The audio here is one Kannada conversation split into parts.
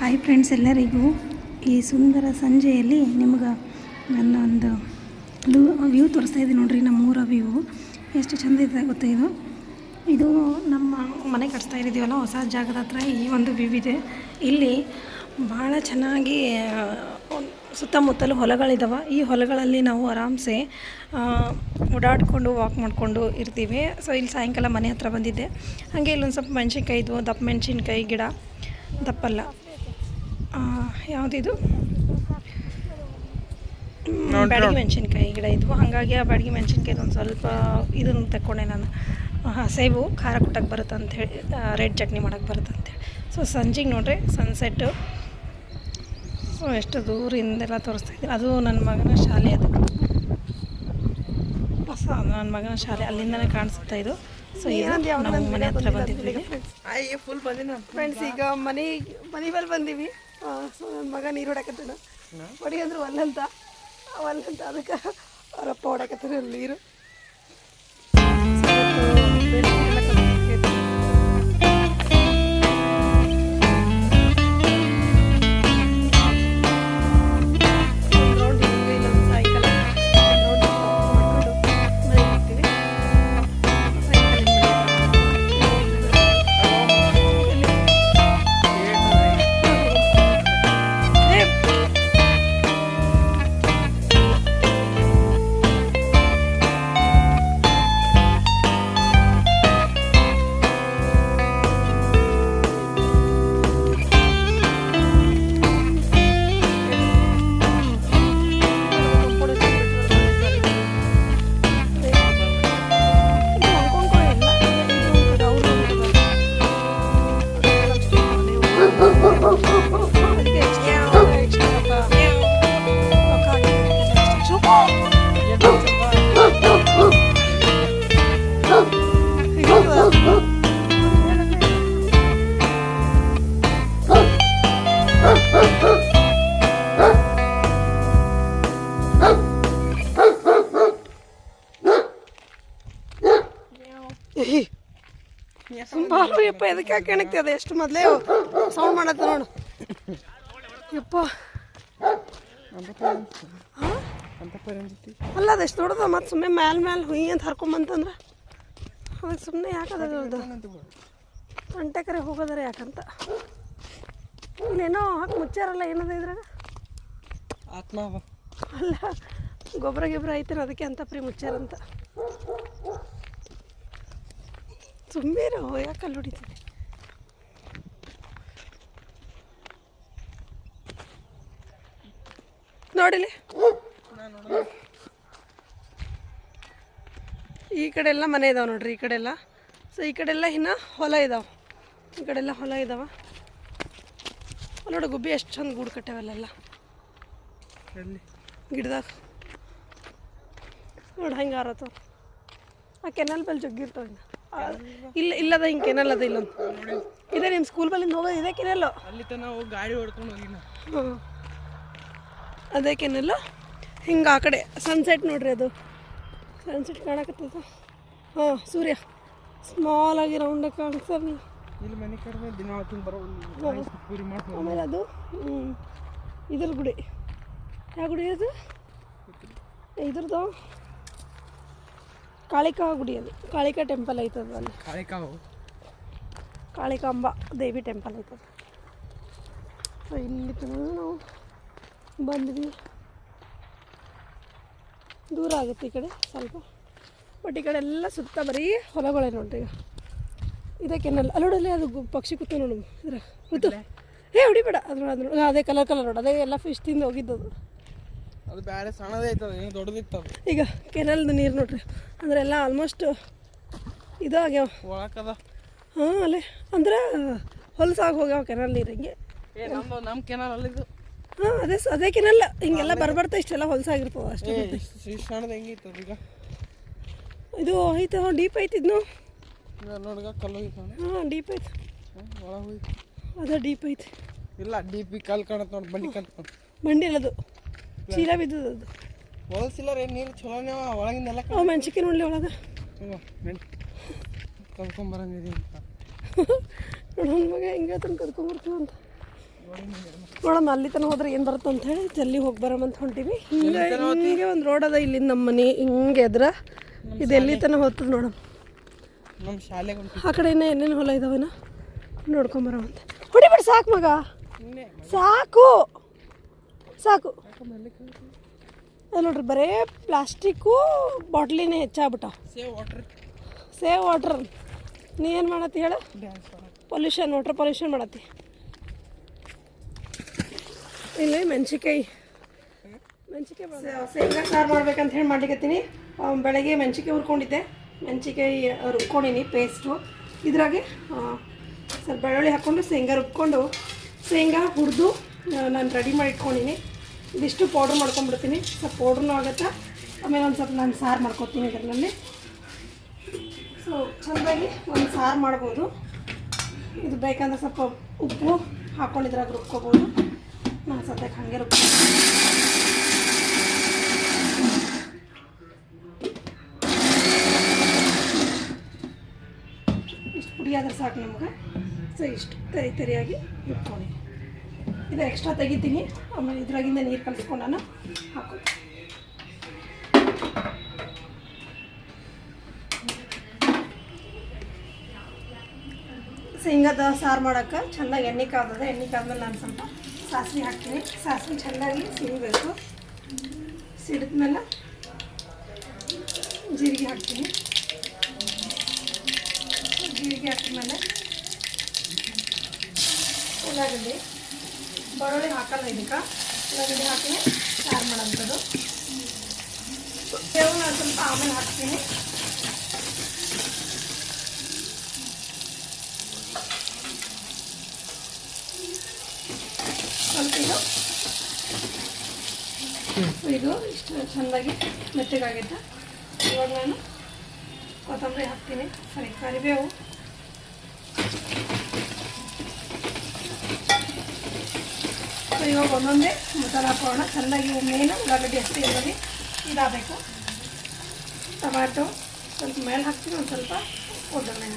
ಹಾಯ್ ಫ್ರೆಂಡ್ಸ್ ಎಲ್ಲರಿಗೂ ಈ ಸುಂದರ ಸಂಜೆಯಲ್ಲಿ ನಿಮ್ಗೆ ನನ್ನ ಒಂದು ವ್ಯೂ ತೋರಿಸ್ತಾ ಇದ್ದೀನಿ ನೋಡಿರಿ, ನಮ್ಮ ಊರ ವ್ಯೂ. ಎಷ್ಟು ಚಂದ ಇದೆ ಗೊತ್ತಾ ಇದು? ಇದು ನಮ್ಮ ಮನೆ ಕಟ್ಸ್ತಾ ಇದ್ದೀವಲ್ಲ, ಹೊಸ ಜಾಗದ ಹತ್ರ ಈ ಒಂದು ವ್ಯೂ ಇದೆ. ಇಲ್ಲಿ ಭಾಳ ಚೆನ್ನಾಗಿ ಸುತ್ತಮುತ್ತಲು ಹೊಲಗಳಿದ್ದಾವೆ ಈ ಹೊಲಗಳಲ್ಲಿ ನಾವು ಆರಾಮ್ಸೆ ಓಡಾಡಿಕೊಂಡು ವಾಕ್ ಮಾಡಿಕೊಂಡು ಇರ್ತೀವಿ. ಸೊ ಇಲ್ಲಿ ಸಾಯಂಕಾಲ ಮನೆ ಹತ್ರ ಬಂದಿದ್ದೆ. ಹಾಗೆ ಇಲ್ಲೊಂದು ಸ್ವಲ್ಪ ಮೆಣಸಿನ್ಕಾಯಿ ಇದ್ವು ದಪ್ಪ ಮೆಣಸಿನ್ಕಾಯಿ ಗಿಡ, ದಪ್ಪಲ್ಲ. ಯಾವುದಿದು? ಬ್ಯಾಡಗಿ ಮೆಣಸಿನ್ಕಾಯಿ ಗಿಡ ಇದ್ವು ಹಾಗಾಗಿ ಆ ಬ್ಯಾಡಗಿ ಮೆಣಸಿನ್ಕಾಯ್ದು ಒಂದು ಸ್ವಲ್ಪ ಇದನ್ನು ತಗೊಂಡೆ ನಾನು. ಸೇಬು ಖಾರ ಕುಟ್ಟಕ್ಕೆ ಬರುತ್ತೆ ಅಂಥೇಳಿ ರೆಡ್ ಚಟ್ನಿ ಮಾಡೋಕ್ಕೆ ಬರುತ್ತೆ ಅಂತೇಳಿ ಸೊ ಸಂಜೆಗೆ ನೋಡ್ರಿ ಸನ್ಸೆಟ್ಟು ಸೊ ಎಷ್ಟು ದೂರಿಂದೆಲ್ಲ ತೋರಿಸ್ತಾ ಇದ್ದೀನಿ. ಅದು ನನ್ನ ಮಗನ ಶಾಲೆ ಅದು. ಹೊಸ ನನ್ನ ಮಗನ ಶಾಲೆ ಅಲ್ಲಿಂದನೇ ಕಾಣಿಸುತ್ತಾ ಇದು. ಸೊ ಮನೆ ಹತ್ರ ಬಂದಿದ್ವಿ ಫ್ರೆಂಡ್ಸ್ ಈಗ ಮನೆ ಮನೆ ಮೇಲೆ ಬಂದೀವಿ. ಸೊ ನನ್ನ ಮಗ ನೀರು ಹೊಡಕತ್ತಾನ ಹೊಡಿ ಅಂದ್ರೆ ಒಲ್ಲಂತ ಒಲ್ಲಂತ ಅದಕ್ಕೆ ಅವರಪ್ಪ ಹೊಡಕತ್ತಾರ ನೀರು. ಬಾರು ಯಪ್ಪ ಎದಕ್ಕೆ ಯಾಕೆ ಅದು ಎಷ್ಟು ಮೊದಲೇ ಸೌಂಡ್ ಮಾಡತ್ತ ನೋಡು. ಯಪ್ಪ. ಅಲ್ಲ ಅದೆಷ್ಟು ದೊಡ್ಡದ ಮತ್ತು ಸುಮ್ಮನೆ ಮ್ಯಾಲ ಮ್ಯಾಲ ಹುಯಿ ಅಂತ ಹರ್ಕೊಂಬಂತಂದ್ರೆ? ಅದಕ್ಕೆ ಸುಮ್ಮನೆ ಯಾಕದ ಅಂಟೆಕರೆ ಹೋಗೋದಾರೆ ಯಾಕಂತ? ಇಲ್ಲೇನೋ ಹಾಕಿ ಮುಚ್ಚಾರಲ್ಲ ಏನದ ಇದ್ರಾಗ? ಆತ್ಮ. ಅಲ್ಲ ಗೊಬ್ಬರ ಗಿಬ್ಬರ ಐತೇನೋ ಅದಕ್ಕೆ ಅಂತ ಪ್ರೀ ಮುಚ್ಚಾರಂತ. ಸುಮ್ಮನೆ ಯಾಕೆ ಅಲ್ಲಿ ಹೊಡಿತೀನಿ ನೋಡಿಲಿ ಈ ಕಡೆ ಎಲ್ಲ ಮನೆ ಇದಾವೆ ನೋಡ್ರಿ, ಈ ಕಡೆ ಎಲ್ಲ ಸೊ ಈ ಕಡೆ ಎಲ್ಲ ಇನ್ನು ಹೊಲ ಇದಾವೆ. ಈ ಕಡೆ ಎಲ್ಲ ಹೊಲ ಇದಾವೆ. ನೋಡಿ, ಗುಬ್ಬಿ ಎಷ್ಟು ಚಂದ ಗೂಡು ಕಟ್ಟಾವಲ್ಲೆಲ್ಲ. ಗಿಡದಾಗ. ನೋಡಿ, ಹಂಗೆ ಆ ಕೆನಲ್ ಬಲ್ಲಿ ಜಗ್ಗಿರ್ತಾವ ಇನ್ನು. ಇಲ್ಲ ಇಲ್ಲದ ಹಿಂಗೆ ಕೆನಲ್ಲದ ಇಲ್ಲೊಂದು ಇದೆ ನಿಮ್ಮ ಸ್ಕೂಲ್ ಬಲ್ಲಿಂದ ಹೋಗೋದು ಇದೆ ಕೆನಲ್ಲು? ಅಲ್ಲಿ ತನ ಹೋಗಿ ಗಾಡಿ ಹೊಡ್ಕೊಂಡು ಹೋಗಿನ ಹಾಂ ಅದೇ ಕೆನಲ್ಲು? ಹಿಂಗೆ ಆ ಕಡೆ ಸನ್ಸೆಟ್ ನೋಡ್ರಿ ಅದು. ಸನ್ಸೆಟ್ ಕಾಣಕತ್ತದ. ಹಾಂ ಸೂರ್ಯ. ಸ್ಮಾಲ್ ಆಗಿ ರೌಂಡ್ ಕಾಣಿಸ್ತದ ಇಲ್ಲಿ ಮನೆ ಕಡಿಮೆ ದಿನ ಬರೋ ಪೂರಿ ಮಾಡ್ಕೊಂಡು ಆಮೇಲೆ ಅದು ಹ್ಞೂ ಇದ್ರ ಗುಡಿ. ಯಾವ ಗುಡಿ ಅದು? ಇದ್ರದ್ದು? ಕಾಳಿಕಾ ಗುಡಿ ಅದು ಕಾಳಿಕಾ ಟೆಂಪಲ್ ಐತದ ಅಲ್ಲಿ. ಕಾಳಿಕಾ ಕಾಳಿಕಾಂಬ ದೇವಿ ಟೆಂಪಲ್ ಐತದ. ಸೊ ಇಲ್ಲಿ ತನಕ ನಾವು ಬಂದ್ವಿ. ದೂರ ಆಗುತ್ತೆ ಈ ಕಡೆ ಸ್ವಲ್ಪ. ಬಟ್ ಈ ಕಡೆ ಎಲ್ಲ ಸುತ್ತ ಬರೀ ಹೊಲಗಳೇ ನೋಡ್ರಿ ಈಗ. ಇದಕ್ಕೇನಲ್ಲ ಕೆನಲ್ ಅಲ್ಲಿ ಅದು ಪಕ್ಷಿ ಕೂತು ನೋಡು ಇದ್ರ. ಕೂತು ಏ ಹೊಡಿಬೇಡ. ಅದ್ರ ಅದ್ರ ಅದೇ ಕಲರ್ ಕಲರ್ ನೋಡು. ಅದೇ ಎಲ್ಲ ಫಿಶ್ ತಿಂದು ಹೋಗಿದ್ದದು. ಅದು ಬೇರೆ ಸಣ್ಣದೇ ಐತದ ಏನು ದೊಡ್ಡದಿತ್ತವ ಈಗ ಕೆನಲ್ದು ನೀರು ನೋಡ್ರಿ ಅಂದ್ರೆ ಎಲ್ಲ ಆಲ್ಮೋಸ್ಟ್ ಇದಾಗ್ಯಾವ. ಒಳಕದ. ಹಾಂ ಅಲ್ಲೇ ಅಂದ್ರೆ ಹೊಲಸಾಗಿ ಹೋಗ್ಯಾವ ಕೆನಲ್ ನೀರು ಹಿಂಗೆ. ಏ ನಮ್ದು ನಮ್ಮ ಕೆನಲ್ ಅಲ್ಲಿದ್ದು ಹಾಂ ಅದೇ ಅದೇ ಕೆನಲ್ ಹಿಂಗೆಲ್ಲ ಬರ್ಬರ್ತಾ ಇಷ್ಟೆಲ್ಲ ಹೊಲಸಾಗಿರ್ತದೆ ಅಷ್ಟೇ ಸಣ್ಣದ ಸಣ್ಣದು ಹೆಂಗಿತ್ತದ ಈಗ? ಇದು ಐತೆ ಡೀಪ್ ಐತಿದ್ನು ನೋಡ್ಗ ಕಲ್ಲು ಹೋಗಿತ್ತು ಹಾಂ ಡೀಪ್ ಐತೆ. ಒಳಗೆ ಹೋಗಿ ಅದೇ ಡೀಪ್ ಐತೆ. ಇಲ್ಲ ಡೀಪ್ ಕಲ್ ಕಾಣತ್ ನೋಡಿ ಬಂಡಿ ಕಂತ ಬಂಡಿ ಅಲ್ಲದು ಚೀಲ ಬಿದ್ದದ. ಅದು ಏನು ನೀರು ಚಲೋನೇ ಒಳಗಿಂದೆಲ್ಲ ಅವು ಮೆಣಸಿಕೆ ನೋಡ್ಲಿ ಒಳಗೆ. ಕಲ್ಕೊಂಬರಂಗಿದೆ ಅಂತ. ನೋಡು ಮಗ ಹಿಂಗೆ ತನಕ ಕರ್ಕೊಂಬರ್ತೀವಿ ಅಂತ. ನೋಡಮ್ಮ ಅಲ್ಲಿ ತನಕ ಹೋದ್ರೆ ಏನು ಬರುತ್ತೆ ಅಂತ ಹೇಳಿ ಜಲ್ಲಿ ಹೋಗಿ ಬರಮಂತ ಹೊಂಟೀವಿ. ಹಿಂಗೆ ಹಿಂಗೆ ಒಂದು ರೋಡ್ ಅದ ಇಲ್ಲಿಂದ ನಮ್ಮ ಮನೆ ಹಿಂಗೆ ಎದ್ರ. ಇದು ಎಲ್ಲಿ ತನಕ ಹೋಗ್ತದೆ ನೋಡಮ್ಮ. ನಮ್ಮ ಶಾಲೆಗೆ ಆ ಕಡೆ ಇನ್ನೂ ಏನೇನು ಹೊಲ ಇದಾವನ? ನೋಡ್ಕೊಂಬರವಂತ. ಹೊಡಿಬಿಡಿ ಸಾಕು ಮಗ. ಸಾಕು. ಸಾಕು. ಅದ್ ನೋಡ್ರಿ ಬರೇ ಪ್ಲಾಸ್ಟಿಕ್ಕು ಬಾಟ್ಲಿನೇ ಹೆಚ್ಚಾಗ್ಬಿಟ್ಟ. ಸೇವ್ ವಾಟರ್ ಸೇವ್ ವಾಟ್ರ್ ನೀ ಏನು ಮಾಡತ್ತಿ ಹೇಳು? ಪೊಲ್ಯೂಷನ್ ವಾಟರ್ ಪೊಲ್ಯೂಷನ್ ಮಾಡತ್ತಿ. ಇಲ್ಲಿ ಮೆಣಸಿಕಾಯಿ ಮೆಣಸಿಕಾಯಿ ಶೇಂಗಾ ಸಾರು ಮಾಡ್ಬೇಕಂತ ಹೇಳಿ ಮಾಡ್ಲಿಕತ್ತೀನಿ. ಆ, ಬೆಳಗ್ಗೆ ಮೆಣಸಿಕಾಯಿ ಹುರ್ಕೊಂಡಿದ್ದೆ. ಮೆಣಸಿಕಾಯಿ ರುಬ್ಕೊಂಡಿನಿ ಪೇಸ್ಟು ಇದ್ರಾಗೆ ಸ್ವಲ್ಪ ಬೆಳ್ಳುಳ್ಳಿ ಹಾಕ್ಕೊಂಡು ಶೇಂಗಾ ರುಬ್ಕೊಂಡು ಶೇಂಗಾ ಹುರಿದು ನಾನು ರೆಡಿ ಮಾಡಿ ಇಟ್ಕೊಂಡಿನಿ. ಇದಿಷ್ಟು ಪೌಡ್ರ್ ಮಾಡ್ಕೊಂಡ್ಬಿಡ್ತೀನಿ. ಸ್ವಲ್ಪ ಪೌಡ್ರೂ ಆಗುತ್ತೆ. ಆಮೇಲೆ ಒಂದು ಸ್ವಲ್ಪ ನಾನು ಸಾರು ಮಾಡ್ಕೊತೀನಿ ಇದರಲ್ಲಿ. ಸೊ ಚೆಂದಾಗಿ ಒಂದು ಸಾರು ಮಾಡ್ಬೋದು. ಇದು ಬೇಕಂದ್ರೆ ಸ್ವಲ್ಪ ಉಪ್ಪು ಹಾಕ್ಕೊಂಡಿದ್ರಾಗ ರುಬ್ಕೋಬೋದು. ನಾನು ಸದ್ಯಕ್ಕೆ ಹಾಗೆ ರುಬ್ಕೊ ಇಷ್ಟು ಪುಡಿಯಾದ್ರೆ ಸಾಕು ನಮ್ಗೆ. ಸೊ ಇಷ್ಟು ತರಿ ತರಿಯಾಗಿ ರುಬ್ಕೊಂಡು ಇದು ಎಕ್ಸ್ಟ್ರಾ ತೆಗಿತೀನಿ. ಆಮೇಲೆ ಇದ್ರಾಗಿಂದ ನೀರು ಕಲಿಸ್ಕೊಂಡು ನಾನು ಶೇಂಗಾದ ಸಾರು ಮಾಡೋಕೆ ಚೆಂದಾಗಿ ಎಣ್ಣೆ ಕಾದದ. ಎಣ್ಣೆ ಕಾದ್ಮೇಲೆ ನಾನು ಸ್ವಲ್ಪ ಸಾಸಿವೆ ಹಾಕ್ತೀನಿ. ಸಾಸಿವೆ ಚೆನ್ನಾಗಿ ಸಿಡಿಬೇಕು ಸಿಡಿದ್ಮೇಲೆ ಜೀರಿಗೆ ಹಾಕ್ತೀನಿ. ಜೀರಿಗೆ ಹಾಕಿದ್ಮೇಲೆ ಉಳ್ಳಾಗಡ್ಡಿ. ಬೆಳ್ಳುಳ್ಳಿ ಹಾಕಲ್ಲ ಇದಕ್ಕೆ ಉಳ್ಳಾಗಡ್ಡಿ ಹಾಕಿ ಸಾರು ಮಾಡೋಂಥದ್ದು. ಸೇವು ನಾನು ಸ್ವಲ್ಪ ಆಮೇಲೆ ಹಾಕ್ತೀನಿ. ಸ್ವಲ್ಪ ಇದು. ಇದು ಇಷ್ಟು ಚೆಂದಾಗಿ ಮೆತ್ತಗಾಗೈತೆ? ಇವಾಗ ನಾನು ಕೊತ್ತಂಬರಿ ಹಾಕ್ತೀನಿ. ಸರಿ, ಕರಿಬೇವು. ಸೊ ಇವಾಗ ಒಂದೊಂದೇ. ಮಸಾಲ ಹಾಕೋಣ ಚೆನ್ನಾಗಿ ಮೇನು, ಉಳ್ಳಾಗಡ್ಡಿ ಅಷ್ಟೇ ಇರೋದು. ಇದಾಗಬೇಕು. ಟೊಮ್ಯಾಟೊ, ಸ್ವಲ್ಪ ಮೇಲೆ ಹಾಕ್ತೀನಿ, ಒಂದು ಸ್ವಲ್ಪ ಒಗ್ಗರಣೆ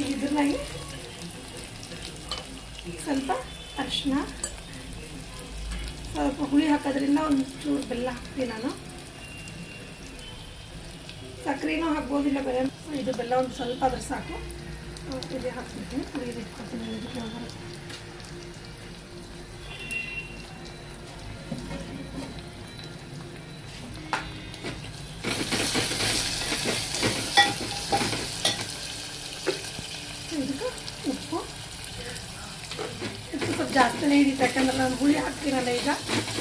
ಈಗ ಸ್ವಲ್ಪ ಅರಿಶಿನ ಸ್ವಲ್ಪ ಹುಳಿ ಹಾಕೋದ್ರಿಂದ ಒಂದು ಬೆಲ್ಲ ಹಾಕ್ತೀನಿ ನಾನು. ಸಕ್ಕರೆನೂ ಹಾಕ್ಬೋದಿಲ್ಲ ಬೆಲ್ಲ ಇದು ಬೆಲ್ಲ ಒಂದು ಸ್ವಲ್ಪ ಅದ್ರ ಸಾಕು. ಇದು ಹಾಕ್ಬಿಡ್ತೀನಿ ಹುಳಿದು ಇಟ್ಕೊತೀನಿ ಇದಕ್ಕೆ ಒಳಗಡೆ. ಇದಕ್ಕೆ ಉಪ್ಪು ಉಪ್ಪು ಸ್ವಲ್ಪ ಜಾಸ್ತಿನೇ ಹಿಡಿತು ಯಾಕಂದ್ರೆ ನಾನು ಹುಳಿ ಹಾಕ್ತೀನಲ್ಲ ಈಗ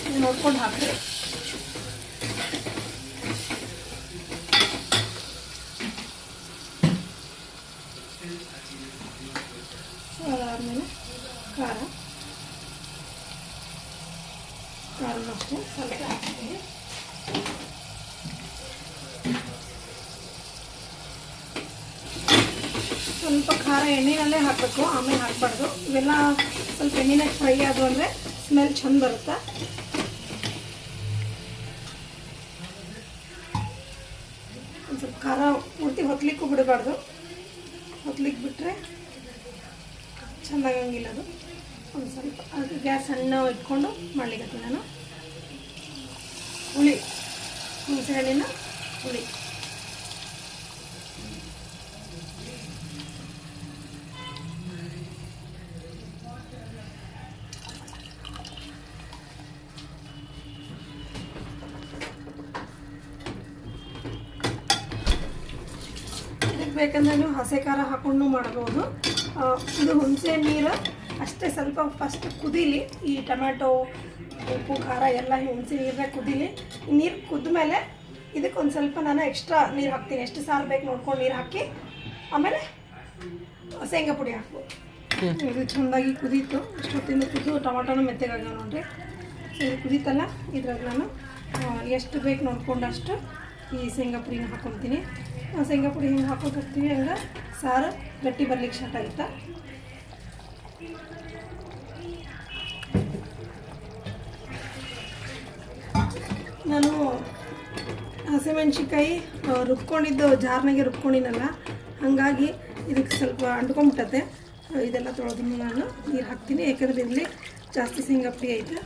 ಇದು ನೋಡ್ಕೊಂಡು ಹಾಕ್ರಿ ಸೊ ಅದಾದಮೇಲೆ ಖಾರ ಸ್ವಲ್ಪ ಸ್ವಲ್ಪ ಖಾರ ಎಣ್ಣೆನಲ್ಲೇ ಹಾಕಬೇಕು, ಆಮೇಲೆ ಹಾಕಬಾರ್ದು. ಇವೆಲ್ಲ ಸ್ವಲ್ಪ ಎಣ್ಣೆನೇ ಫ್ರೈ ಆದವು ಅಂದರೆ ಸ್ಮೆಲ್ ಚಂದ ಬರುತ್ತೆ? ಒಂದು ಸ್ವಲ್ಪ ಖಾರ ಪೂರ್ತಿ ಹೊತ್ಲಿಕ್ಕೂ ಬಿಡಬಾರ್ದು. ಹೊತ್ಲಿಕ್ಕೆ ಬಿಟ್ಟರೆ ಚೆಂದಾಗಂಗಿಲ್ಲ ಅದು. ಒಂದು ಸ್ವಲ್ಪ ಅದು ಗ್ಯಾಸ್ ಸಣ್ಣ ಇಟ್ಕೊಂಡು ಮಾಡ್ಲಿಕ್ಕೆ ನಾನು. ಹುಳಿ. ಹುಣಸೆ ಹಣ್ಣಿನ ಹುಳಿ ಬೇಕಂದ್ರೆ ನೀವು ಹಸೆ ಖಾರ ಹಾಕೊಂಡು ಮಾಡಬಹುದು. ಇದು ಹುಣಸೆ ನೀರು ಅಷ್ಟೇ ಸ್ವಲ್ಪ ಫಸ್ಟ್ ಕುದೀಲಿ ಈ ಟೊಮ್ಯಾಟೊ ಉಪ್ಪು ಖಾರ ಎಲ್ಲ ಹುಣಸಿ ನೀರನ್ನ ಕುದೀಲಿ. ನೀರು ಕುದ್ಮೇಲೆ ಇದಕ್ಕೆ ಒಂದು ಸ್ವಲ್ಪ ನಾನು ಎಕ್ಸ್ಟ್ರಾ ನೀರು ಹಾಕ್ತೀನಿ. ಎಷ್ಟು ಸಾರು ಬೇಕು ನೋಡ್ಕೊಂಡು ನೀರು ಹಾಕಿ. ಆಮೇಲೆ ಶೇಂಗಾ ಪುಡಿ ಹಾಕ್ಬೋದು. ಇದು ಚೆಂದಾಗಿ ಕುದೀತು. ಇಷ್ಟೊತ್ತಿಂದ ಕುದ್ದು ಟೊಮಾಟೊನು ಮೆತ್ತಗಾಗ್ಯಾವ ನೋಡ್ರಿ. ಇದು ಕುದೀತಲ್ಲ ಇದ್ರಾಗ ನಾನು ಎಷ್ಟು ಬೇಕು ನೋಡ್ಕೊಂಡಷ್ಟು ಈ ಶೇಂಗಾ ಪುಡಿನ ಹಾಕೊತೀನಿ. ಶೇಂಗಾ ಪುಡಿ ಹಿಂಗೆ ಹಾಕೋತ ಹೋಗ್ತೀವಿ ಹಂಗೆ ಸಾರು ಗಟ್ಟಿ ಬರ್ಲಿಕ್ಕೆ ಸ್ಟಾರ್ಟ್ ಆಗುತ್ತೆ? ನಾನು ಹಸಿಮೆಣ್ಸಿಕಾಯಿ ರುಬ್ಕೊಂಡಿದ್ದು ಜಾರ್ನಾಗೆ ರುಬ್ಕೊಂಡಿನಲ್ಲ, ಹಾಗಾಗಿ ಇದಕ್ಕೆ ಸ್ವಲ್ಪ ಅಂಟ್ಕೊಂಬಿಟ್ಟತೆ. ಇದೆಲ್ಲ ತೊಳೆದು ನಾನು ನೀರು ಹಾಕ್ತೀನಿ, ಯಾಕಂದರೆ ಇಲ್ಲಿ ಜಾಸ್ತಿ ಸಿಂಗಪ್ಪಿ ಐತೆ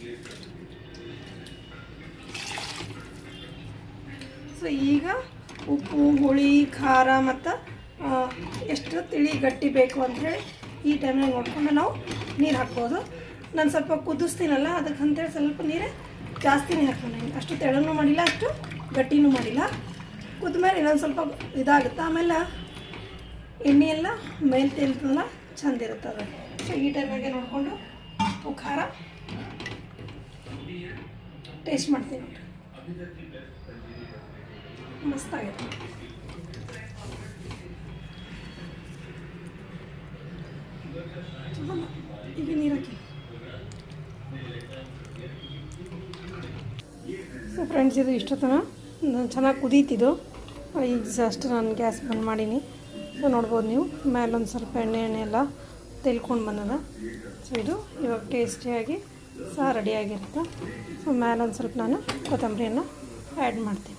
Thank ಐತೆ. ಸೊ ಈಗ ಉಪ್ಪು, ಹುಳಿ, ಖಾರ ಮತ್ತು ಎಷ್ಟು ತಿಳಿ ಗಟ್ಟಿ ಬೇಕು ಅಂಥೇಳಿ ಈ ಟೈಮ್ನಾಗ ನೋಡ್ಕೊಂಡು ನಾವು ನೀರು ಹಾಕ್ಬೋದು. ನಾನು ಸ್ವಲ್ಪ ಕುದಿಸ್ತೀನಲ್ಲ ಅದಕ್ಕೆ ಅಂತೇಳಿ ಸ್ವಲ್ಪ ನೀರೇ ಜಾಸ್ತಿನೇ ಅಷ್ಟು ತೆಳನೂ ಮಾಡಿಲ್ಲ, ಅಷ್ಟು ಗಟ್ಟಿನೂ ಮಾಡಿಲ್ಲ. ಕುದ್ಮೇಲೆ ಇನ್ನೊಂದು ಸ್ವಲ್ಪ ಇದಾಗುತ್ತೆ. ಆಮೇಲೆ ಎಣ್ಣೆಯೆಲ್ಲ ಮೇಲೆ ತೇಲ್ತಲ್ಲ ಚಂದ ಇರುತ್ತದೆ ಸೊ ಈ ಟೈಮಾಗೆ ನೋಡಿಕೊಂಡು ಉಪ್ಪು, ಖಾರ ಟೇಸ್ಟ್ ಮಾಡ್ತೀನಿ ನೋಡ್ರಿ. ಈಗ ಸೊ ಫ್ರೆಂಡ್ಸ್ ಇದು ಇಷ್ಟೊತ್ತನ. ಚೆನ್ನಾಗಿ ಕುದೀತಿದ್ದು. ಈಗ ಅಷ್ಟು ನಾನು ಗ್ಯಾಸ್ ಬಂದ್ ಮಾಡೀನಿ. ಸೊ ನೋಡ್ಬೋದು ನೀವು. ಮೇಲೊಂದು ಸ್ವಲ್ಪ ಎಣ್ಣೆ ಎಣ್ಣೆ ಎಲ್ಲ ತೆಲ್ಕೊಂಡು ಬಂದದ. ಸೊ ಇದು ಇವಾಗ ಟೇಸ್ಟಿಯಾಗಿ ಸಹ ರೆಡಿಯಾಗಿರುತ್ತೆ ಸೊ ಮೇಲೊಂದು ಸ್ವಲ್ಪ ನಾನು ಕೊತ್ತಂಬರಿಯನ್ನು ಆ್ಯಡ್ ಮಾಡ್ತೀನಿ.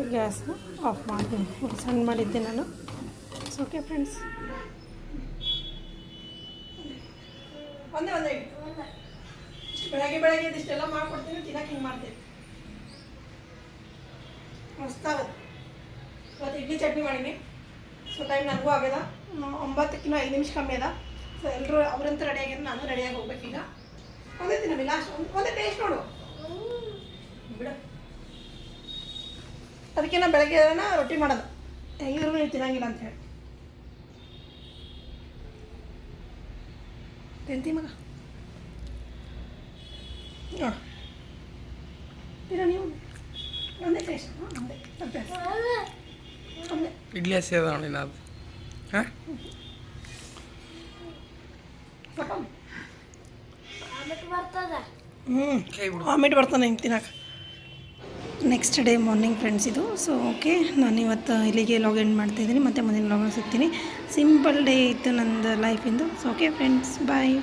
ಸೊ ಗ್ಯಾಸ್ ಆಫ್ ಮಾಡ್ತೀನಿ ಸಣ್ಣ ಮಾಡಿದ್ದೆ ನಾನು. ಸೊ ಓಕೆ ಫ್ರೆಂಡ್ಸ್ ಒಂದೇ ಒಂದೇ ಬೆಳಗ್ಗೆ ಬೆಳಗ್ಗೆ ಇದಿಷ್ಟೆಲ್ಲ ಮಾಡ್ಕೊಡ್ತೀನಿ ತಿನ್ನಕ್ಕೆ ಹಿಂಗೆ ಮಾಡ್ತೀನಿ. ಮಸ್ತಾಗತ್ತೆ ಇವತ್ತು ಇಡ್ಲಿ ಚಟ್ನಿ ಮಾಡೀನಿ. ಸೊ ಟೈಮ್ ನನಗೂ ಆಗ್ಯದ. ಒಂಬತ್ತಕ್ಕಿಂತ ಐದು ನಿಮಿಷ ಕಮ್ಮಿ ಅದ. ಸೊ ಎಲ್ಲರೂ ಅವರಂತೂ ರೆಡಿ ಆಗ್ಯಾರ ನಾನು ರೆಡಿಯಾಗಿ ಹೋಗ್ಬೇಕೀಗ. ಒಂದೇ ಲಾಸ್ಟ್ ಒಂದು, ಒಂದೇ ಟೇಸ್ಟ್ ನೋಡು. ಬಿಡು. ಅದಕ್ಕೆ ನಾನು ಬೆಳಗ್ಗೆ ರೊಟ್ಟಿ ಮಾಡೋದು. ಹೆಂಗಿದ್ರು ನೀವು ತಿನ್ನಂಗಿಲ್ಲ ಅಂತ ಹೇಳಿ. ತಿಂತಿ ಮಗ. ನೋಡು ತಿನ್ನ ನೀವು. ಒಂದೇ ಟೇಸ್ಟ್ ಒಂದೇ. ಒಂದೇ. ಇಡ್ಲಿ ಹಸಿ ಅದ ನೋಡಿ ನಾವು ಹಾಂ? ಹ್ಞೂ ಕೈ ಬಿಡು. ವಾಮಿಟ್ ಬರ್ತಾನೆ ಹಿಂಗೆ ತಿನ್ನಕ್ಕೆ ನೆಕ್ಸ್ಟ್ ಡೇ ಮಾರ್ನಿಂಗ್ ಫ್ರೆಂಡ್ಸ್ ಇದು. ಸೊ ಓಕೆ ನಾನು ಇವತ್ತು ಇಲ್ಲಿಗೆ ಲಾಗಿನ್ ಮಾಡ್ತಾಯಿದ್ದೀನಿ ಮತ್ತು ಮುಂದಿನ ಲಾಗಿನ್ ಸಿಗ್ತೀನಿ. ಸಿಂಪಲ್ ಡೇ ಇತ್ತು ನಂದು ಲೈಫಿಂದು ಸೊ ಓಕೆ ಫ್ರೆಂಡ್ಸ್ ಬಾಯ್